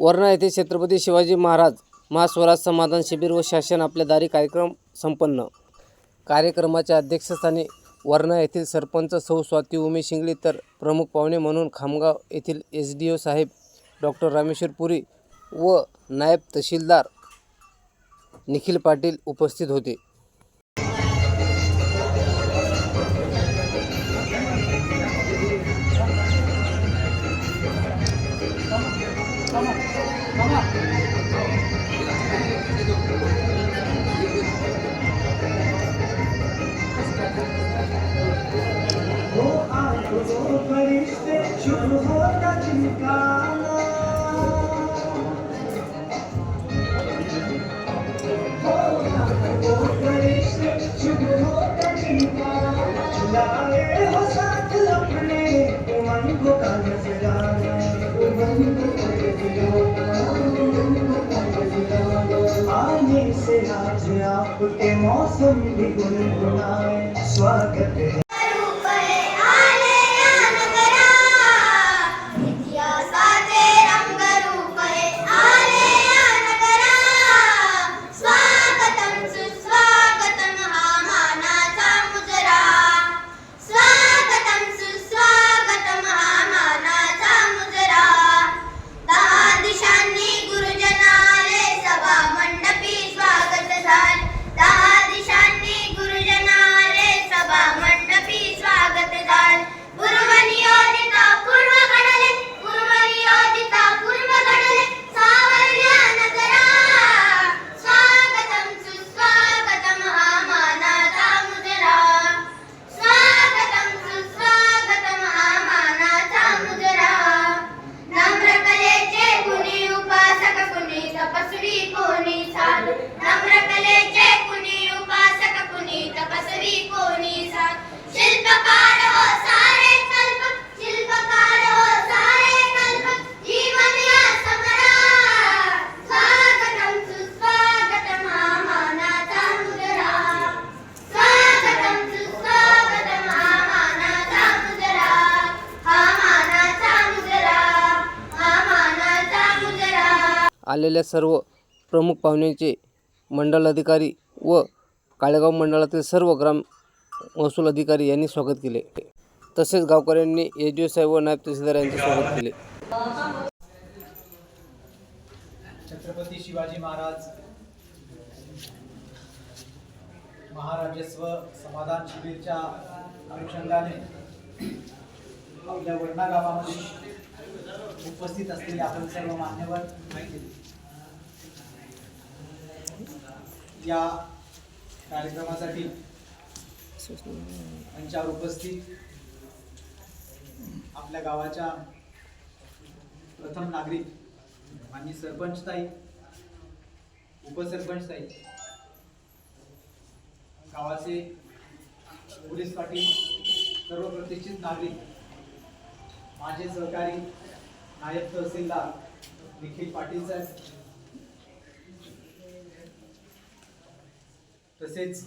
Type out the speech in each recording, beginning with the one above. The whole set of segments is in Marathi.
वर्णा येथे छत्रपती शिवाजी महाराज महास्वराज समाधान शिबिर व शासन आपल्या दारी कार्यक्रम संपन्न. कार्यक्रमाच्या अध्यक्षस्थानी वर्णा येथील सरपंच सौ स्वाती उमे शिंगले तर प्रमुख पाहुणे म्हणून खामगाव येथील एस डी ओ साहेब डॉक्टर रामेश्वर पुरी व नायब तहसीलदार निखिल पाटील उपस्थित होते. आने से आज आपके मौसम भी गुनगुनाए। स्वागत है। आलेल्या सर्व प्रमुख पाहुण्यांचे मंडल अधिकारी व काळेगाव मंडळातील सर्व ग्राम महसूल अधिकारी यांनी स्वागत केले. तसेच गावकऱ्यांनी एस ओ साहेब व नायब तहसीलदार यांचे स्वागत केले. छत्रपती शिवाजी महाराज महाराजस्व समाधान शिबिरच्या अनुषंगाने आपल्या वर्णा गावामध्ये उपस्थित असलेले आपण सर्व मान्यवर या कार्यक्रमासाठी मंचावर उपस्थित आपल्या गावाच्या प्रथम नागरिक आणि सरपंच ताई उपसरपंच ताई गावाचे पोलीस पाटील सर्व प्रतिष्ठित नागरिक माझे सहकारी नायब तहसीलदार निखिल पाटील साहेब. तसेच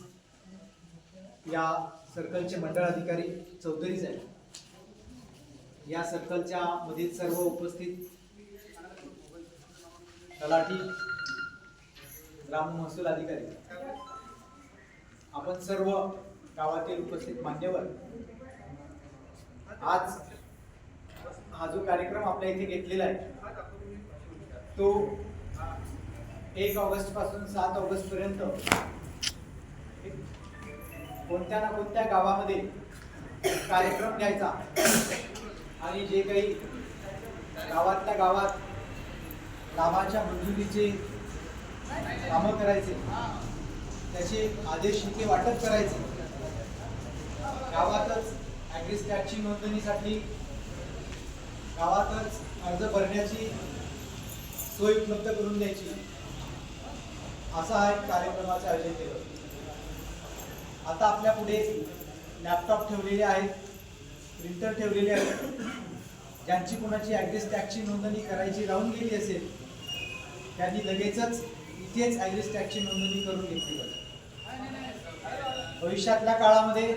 या सर्कलचे मंडळ अधिकारी चौधरी साहेब. या सर्कलच्या मधील सर्व उपस्थित तलाठी ग्राम महसूल अधिकारी. आपण सर्व गावातील उपस्थित मान्यवर आज हा जो कार्यक्रम आपल्या इथे घेतलेला आहे तो एक ऑगस्टपासून सात ऑगस्ट पर्यंत कोणत्या ना कोणत्या गावामध्ये कार्यक्रम घ्यायचा आणि जे काही गावातल्या गावात लाभाच्या मंजुरीचे कामं करायचे त्याचे आदेश इथे वाटप करायचे गावातच ॲग्रिस्टॅटची नोंदणीसाठी गावातच अर्ज भरण्याची सोय उपलब्ध करून द्यायची. असा हा एक कार्यक्रमाचं आयोजन केलं. आता आपल्या पुढे लॅपटॉप ठेवलेले आहेत प्रिंटर ठेवलेले आहेत. ज्यांची कोणाची ॲग्रेस टॅक्सची नोंदणी करायची राहून गेली असेल त्यांनी लगेचच इथेच ॲग्रेस टॅक्सची नोंदणी करून घेतली. पाहिजे भविष्यातल्या काळामध्ये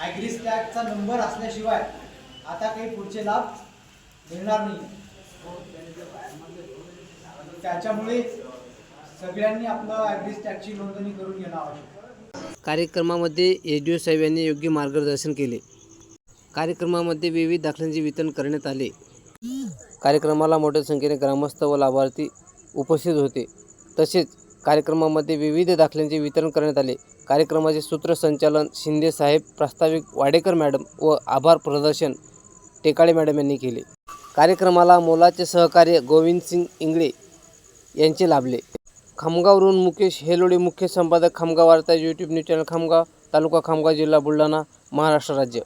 ॲग्रिस टॅगचा नंबर असल्याशिवाय आता काही पुढचे लाभ मिळणार नाही. त्याच्यामुळे सगळ्यांनी आपलं ॲड्रेस टॅगची नोंदणी करून घेणं आवश्यक कार्यक्रमामध्ये एच डी ओ साहेब यांनी योग्य मार्गदर्शन केले. कार्यक्रमामध्ये विविध दाखल्यांचे वितरण करण्यात आले. कार्यक्रमाला मोठ्या संख्येने ग्रामस्थ व लाभार्थी उपस्थित होते. तसेच कार्यक्रमामध्ये विविध दाखल्यांचे वितरण करण्यात आले. कार्यक्रमाचे सूत्रसंचालन शिंदे साहेब प्रास्ताविक वाडेकर मॅडम व आभार प्रदर्शन टेकाळे मॅडम यांनी केले. कार्यक्रमाला मोलाचे सहकार्य गोविंद सिंग इंगळे यांचे लाभले. खामगाववरून मुकेश हेलोडे मुख्य संपादक Khamgaon Varta YouTube news channel Khamgaon taluka Khamgaon जिल्हा बुलढाणा महाराष्ट्र राज्य.